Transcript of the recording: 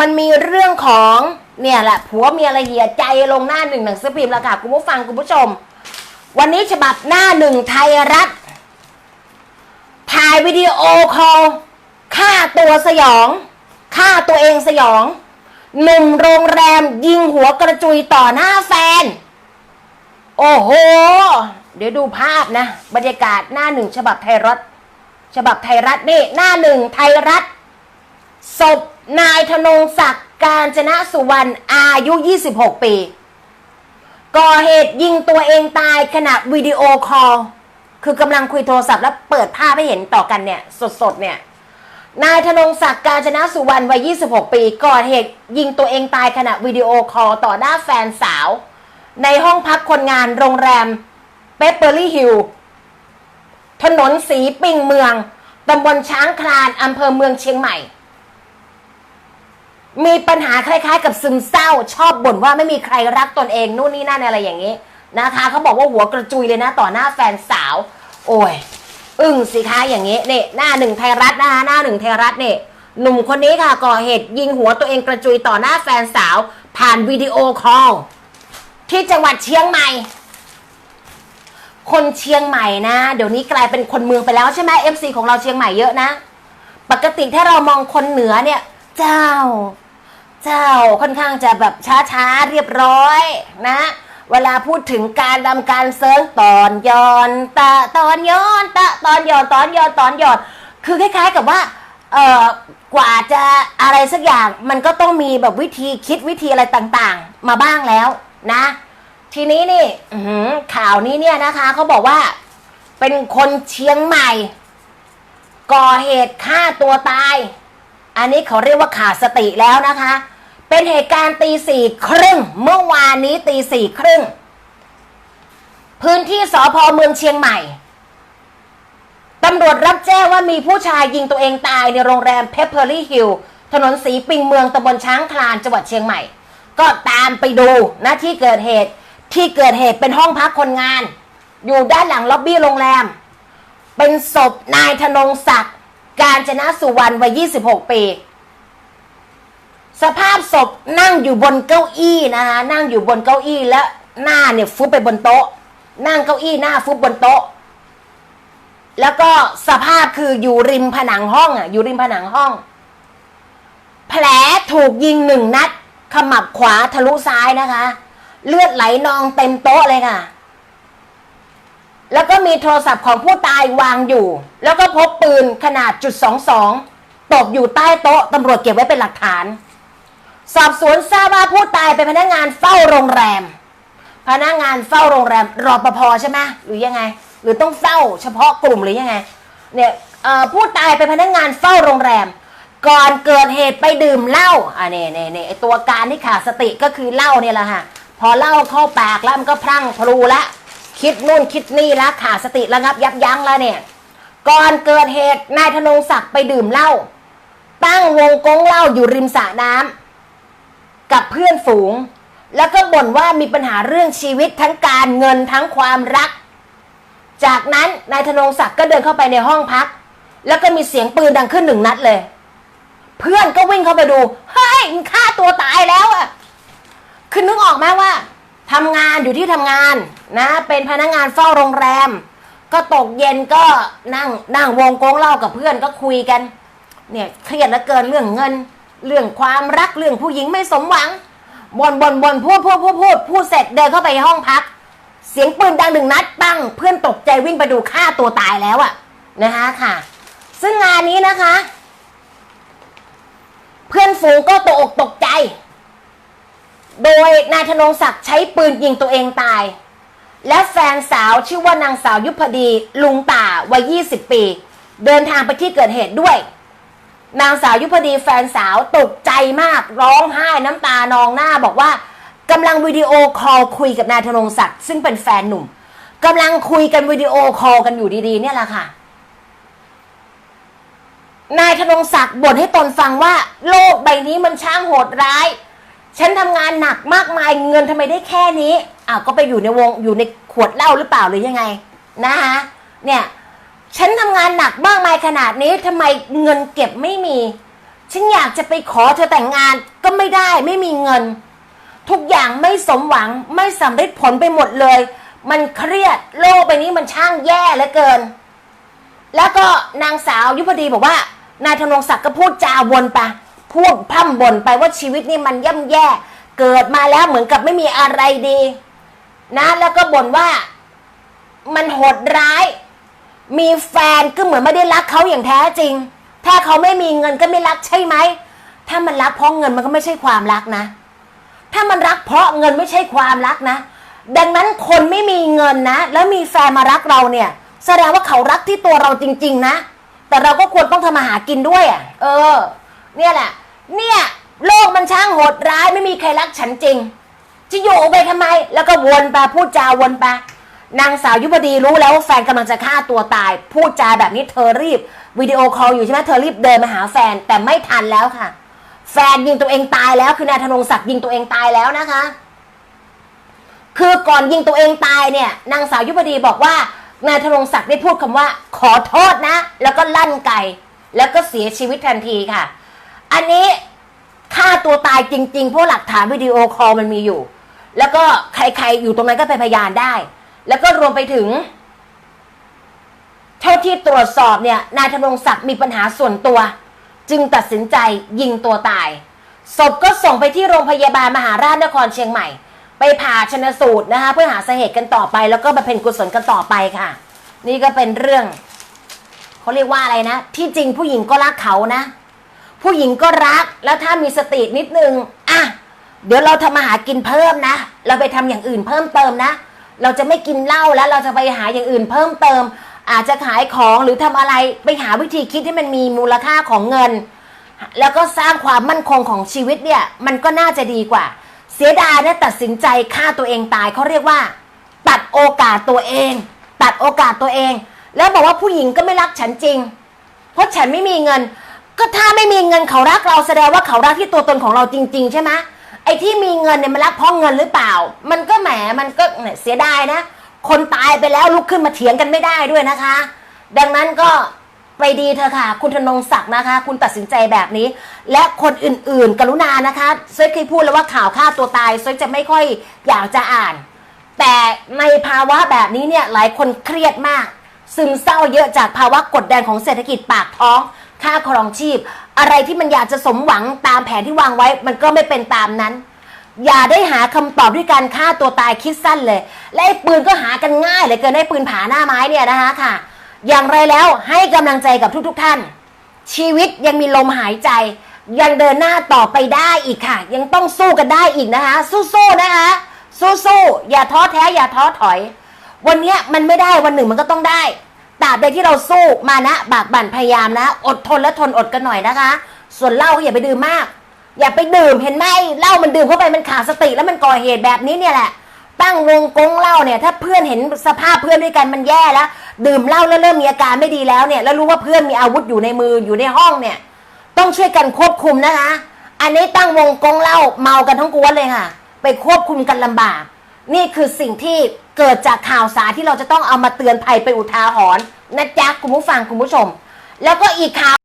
มันมีเรื่องของเนี่ยแหละผัวเมียอะไรเหียใจลงหน้าหนึ่งหนังสือพิมพ์แล้วค่ะคุณผู้ฟังคุณผู้ชม วันนี้ฉบับหน้าหนึ่งไทยรัฐถ่ายวิดีโอคอลฆ่าตัวสยองฆ่าตัวเองสยองหนุ่มโรงแรมยิงหัวกระจุยต่อหน้าแฟน โอ้โห เดี๋ยวดูภาพนะ บรรยากาศหน้าหนึ่งฉบับไทยรัฐ ฉบับไทยรัฐนี่ หน้าหนึ่งไทยรัฐ ศพนายธนงศักดิ์การจนะสุวรรณอายุ 26 ปี ก่อเหตุยิงตัวเองตายขณะวิดีโอคอล คือกำลังคุยโทรศัพท์แล้วเปิดภาพให้เห็นต่อกันเนี่ยสดๆเนี่ย นายธนงศักดิ์การจนะสุวรรณวัย 26 ปี ก่อเหตุยิงตัวเองตายขณะวิดีโอคอลต่อหน้าแฟนสาว ในห้องพักคนงานโรงแรมเปเปอร์ลี่ฮิลถนนสีปิงเมืองตำบลช้างคลานอำเภอเมืองเชียงใหม่ มีปัญหาคล้ายๆ กับซึมเศร้า ชอบบ่นว่าไม่มีใครรักตนเองนู่นนี่นั่นอะไรอย่างนี้นะคะเขาบอกว่าหัวกระจุยเลยนะต่อหน้าแฟนสาว โอ้ยอึ้งสิคะอย่างนี้นี่หน้าหนึ่งไทยรัฐนะคะหน้าหนึ่งไทยรัฐเนี่ยหนุ่มคนนี้ค่ะก่อเหตุยิงหัวตัวเองกระจุยต่อหน้าแฟนสาว ผ่านวิดีโอคอลที่จังหวัดเชียงใหม่ คนเชียงใหม่นะ เดี๋ยวนี้กลายเป็นคนเมืองไปแล้วใช่ไหมเอฟซีของเราเชียงใหม่เยอะนะ ปกติถ้าเรามองคนเหนือเนี่ย เจ้า เจ้าค่อนข้างจะแบบช้าๆเรียบร้อยนะ เวลาพูดถึงการดำการเซิร์งตอนย้อนตะตอนย้อนตะตอนย้อนตอนย้อนตอนย้อนคือคล้าย ๆ กับว่าเอ่อกว่าจะอะไรสักอย่างมันก็ต้องมีแบบวิธีคิดวิธีอะไรต่างๆ มาบ้างแล้วนะ ทีนี้นี่ข่าวนี้เนี่ยนะคะเขาบอกว่าเป็นคนเชียงใหม่ ก่อเหตุฆ่าตัวตาย อันนี้เขาเรียกว่าขาดสติแล้วนะคะ เป็นเหตุการณ์ตีสี่ครึ่งเมื่อวานนี้ตีสี่ครึ่ง พื้นที่สพเมืองเชียงใหม่ตำรวจรับแจ้งว่ามีผู้ชายยิงตัวเองตายในโรงแรมเพ p เ r อรี่ฮิลถนนสีปิงเมืองตำบลช้างคลานจังหวัดเชียงใหม่ ก็ตามไปดูนะที่เกิดเหตุที่เกิดเหตุเป็นห้องพักคนงาน อยู่ด้านหลังล็อบบี้โรงแรม เป็นศพนายธนงศักดิ์ การจนะสุวรรณวัย 26 ปี สภาพศพนั่งอยู่บนเก้าอี้นะคะนั่งอยู่บนเก้าอี้และหน้าเนี่ยฟุบไปบนโต๊ะ นั่งเก้าอี้หน้าฟุบบนโต๊ะ แล้วก็สภาพคืออยู่ริมผนังห้องอะอยู่ริมผนังห้อง แผลถูกยิงหนึ่งนัด ขมับขวาทะลุซ้ายนะคะ เลือดไหลนองเต็มโต๊ะเลยค่ะแล้วก็มีโทรศัพท์ของผู้ตายวางอยู่ แล้วก็พบ ปืนขนาดจุดสองสองตกอยู่ใต้โต๊ะตำรวจเก็บไว้เป็นหลักฐาน สอบสวนทราบว่าผู้ตายเป็นพนักงานเฝ้าโรงแรม พนักงานเฝ้าโรงแรมรอปภใช่ไหมหรือยังไง หรือต้องเฝ้าเฉพาะกลุ่มหรือยังไงเนี่ยผู้ตายเป็นพนักงานเฝ้าโรงแรม ก่อนเกิดเหตุไปดื่มเหล้าอ่าเนี่ยเนี่ยเนี่ยไอตัวการที่ขาดสติก็คือเหล้าเนี่ยแหละค่ะพอเหล้าเข้าปากแล้วมันก็พรั่งพลูละคิดนู่นคิดนี่ละขาดสติระงับยับยั้งแล้วเนี่ย ก่อนเกิดเหตุนายธนงศักดิ์ไปดื่มเหล้าตั้งวงกงเหล้าอยู่ริมสระน้ำกับเพื่อนฝูง แล้วก็บ่นว่ามีปัญหาเรื่องชีวิตทั้งการเงินทั้งความรัก จากนั้นนายธนงศักดิ์ก็เดินเข้าไปในห้องพัก แล้วก็มีเสียงปืนดังขึ้นหนึ่งนัดเลย เพื่อนก็วิ่งเข้าไปดูเฮ้ยมันฆ่าตัวตายแล้วอะคือนึกออกไหมว่าทำงานอยู่ที่ทำงานนะ เป็นพนักงานเฝ้าโรงแรม ก็ตกเย็นก็นั่งนั่งวงโกงเล้ากับเพื่อนก็คุยกัน เนี่ยเครียดเหลือเกินเรื่องเงิน เรื่องความรักเรื่องผู้หญิงไม่สมหวังบนบนบนพูดพูดพูดพูดพูดเสร็จเดินเข้าไปห้องพัก เสียงปืนดังหนึ่งนัดปังเพื่อนตกใจวิ่งไปดูฆ่าตัวตายแล้วอะนะคะค่ะ ซึ่งงานนี้นะคะ เพื่อนฝูงก็ตกอกตกใจ โดยนายธนงศักดิ์ใช้ปืนยิงตัวเองตาย และแฟนสาวชื่อว่านางสาวยุพดีลุงต่าวัย 20 ปี เดินทางไปที่เกิดเหตุด้วย นางสาวยุพดีแฟนสาวตกใจมากร้องไห้น้ำตานองหน้าบอกว่ากำลังวิดีโอคอลคุยกับนายธนงศักดิ์ซึ่งเป็นแฟนหนุ่มกำลังคุยกันวิดีโอคอลกันอยู่ดีๆ เนี่ยแหละค่ะ นายธนงศักดิ์บ่นให้ตนฟังว่า โลกใบนี้มันช่างโหดร้าย ฉันทำงานหนักมากมายเงินทำไมได้แค่นี้ อ้าวก็ไปอยู่ในวงอยู่ในขวดเหล้าหรือเปล่าหรือยังไงนะคะเนี่ยฉันทำงานหนักมากมายขนาดนี้ทำไมเงินเก็บไม่มี ฉันอยากจะไปขอเธอแต่งงานก็ไม่ได้ไม่มีเงิน ทุกอย่างไม่สมหวังไม่สำเร็จผลไปหมดเลย มันเครียดโลกใบนี้มันช่างแย่เหลือเกิน แล้วก็นางสาวยุพดีบอกว่านายธนงศักดิ์ก็พูดจาวนไปพูดพร่ำบ่นไปว่าชีวิตนี่มันย่ำแย่ เกิดมาแล้วเหมือนกับไม่มีอะไรดี นะ แล้วก็บ่นว่ามันโหดร้าย มีแฟนก็เหมือนไม่ได้รักเขาอย่างแท้จริง ถ้าเขาไม่มีเงินก็ไม่รักใช่ไหม ถ้ามันรักเพราะเงินมันก็ไม่ใช่ความรักนะ ถ้ามันรักเพราะเงินไม่ใช่ความรักนะ ดังนั้นคนไม่มีเงินนะ แล้วมีแฟนมารักเราเนี่ย แสดงว่าเขารักที่ตัวเราจริง ๆ นะ แต่เราก็ควรต้องทำมาหากินด้วยอะ เออ เนี่ยแหละ เนี่ยโลกมันช่างโหดร้ายไม่มีใครรักฉันจริง จะอยู่ไปทำไม แล้วก็วนไปพูดจาวนไปนางสาวยุพดีรู้แล้วว่าแฟนกำลังจะฆ่าตัวตาย พูดจาแบบนี้เธอรีบวิดีโอคอลอยู่ใช่ไหมเธอรีบเดินมาหาแฟนแต่ไม่ทันแล้วค่ะ แฟนยิงตัวเองตายแล้ว คือนายธนงศักดิ์ยิงตัวเองตายแล้วนะคะ คือก่อนยิงตัวเองตายเนี่ย นางสาวยุพดีบอกว่านายธนงศักดิ์ได้พูดคำว่า ขอโทษนะ แล้วก็ลั่นไกแล้วก็เสียชีวิตทันทีค่ะ อันนี้ฆ่าตัวตายจริง ๆ เพราะหลักฐานวิดีโอคอลมันมีอยู่ แล้วก็ใครๆอยู่ตรงนั้นก็เป็นพยานได้ แล้วก็รวมไปถึง เท่าที่ตรวจสอบเนี่ยนายธนงศักดิ์มีปัญหาส่วนตัว จึงตัดสินใจยิงตัวตายศพก็ส่งไปที่โรงพยาบาลมหาราชนครเชียงใหม่ ไปผ่าชนสูตรนะคะเพื่อหาสาเหตุกันต่อไป แล้วก็บำเพ็ญกุศลกันต่อไปค่ะ นี่ก็เป็นเรื่องเขาเรียกว่าอะไรนะ ที่จริงผู้หญิงก็รักเขานะ ผู้หญิงก็รักแล้วถ้ามีสตินิดนึง เดี๋ยวเราทำมาหากินเพิ่มนะ เราไปทำอย่างอื่นเพิ่มเติมนะ เราจะไม่กินเหล้าแล้วเราจะไปหาอย่างอื่นเพิ่มเติม อาจจะขายของหรือทำอะไรไปหาวิธีคิดที่มันมีมูลค่าของเงิน แล้วก็สร้างความมั่นคงของชีวิตเนี่ย มันก็น่าจะดีกว่า เสียดายเนี่ยตัดสินใจฆ่าตัวเองตายเขาเรียกว่า ตัดโอกาสตัวเอง ตัดโอกาสตัวเอง แล้วบอกว่าผู้หญิงก็ไม่รักฉันจริง เพราะฉันไม่มีเงิน ก็ถ้าไม่มีเงินเขารักเราแสดงว่าเขารักที่ตัวตนของเราจริง ๆ ใช่ไหม ไอ้ที่มีเงินเนี่ยมันรักเพราะเงินหรือเปล่า มันก็แหมมันก็เนี่ยเสียดายนะ คนตายไปแล้วลุกขึ้นมาเถียงกันไม่ได้ด้วยนะคะ ดังนั้นก็ไปดีเธอค่ะ คุณธนงศักดิ์นะคะ คุณตัดสินใจแบบนี้ และคนอื่นๆ กรุณานะคะเซยเคยพูดแล้วว่าข่าวฆ่าตัวตายเซยจะไม่ค่อยอยากจะอ่าน แต่ในภาวะแบบนี้เนี่ยหลายคนเครียดมาก ซึมเศร้าเยอะจากภาวะกดดันของเศรษฐกิจปากท้อง ค่าครองชีพ อะไรที่มันอยากจะสมหวังตามแผนที่วางไว้ มันก็ไม่เป็นตามนั้น อย่าได้หาคำตอบด้วยการฆ่าตัวตายคิดสั้นเลย และไอ้ปืนก็หากันง่ายเหลยเกินไอ้ปืนผาหน้าไม้เนี่ยนะคะค่ะ อย่างไรแล้วให้กำลังใจกับทุกๆทท่าน ชีวิตยังมีลมหายใจ ยังเดินหน้าต่อไปได้อีกค่ะ ยังต้องสู้กันได้อีกนะคะ สู้ๆนะคะสู้ๆอย่าท้อแท้อย่าท้อถอย วันนี้มันไม่ได้วันหนึ่งมันก็ต้องได้ ตราบใดที่เราสู้มานะ บากบั่นพยายามนะ อดทนและทนอดกันหน่อยนะคะ ส่วนเหล้าอย่าไปดื่มมาก อย่าไปดื่มเห็นไหมเหล้ามันดื่มเข้าไปมันขาดสติ แล้วมันก่อเหตุแบบนี้เนี่ยแหละตั้งวงกงเหล้าเนี่ย ถ้าเพื่อนเห็นสภาพเพื่อนด้วยกันมันแย่แล้ว ดื่มเหล้าแล้วเริ่มมีอาการไม่ดีแล้วเนี่ยแล้วรู้ว่าเพื่อนมีอาวุธอยู่ในมืออยู่ในห้องเนี่ย ต้องช่วยกันควบคุมนะคะ อันนี้ตั้งวงกงเหล้าเมากันทั้งกวนเลยค่ะ ไปควบคุมกันลำบาก นี่คือสิ่งที่ เกิดจากข่าวสารที่เราจะต้องเอามาเตือนภัยไปนอุทาหรณ์นะจ๊ะคุณผู้ฟังคุณผู้ชม แล้วก็อีกข่าว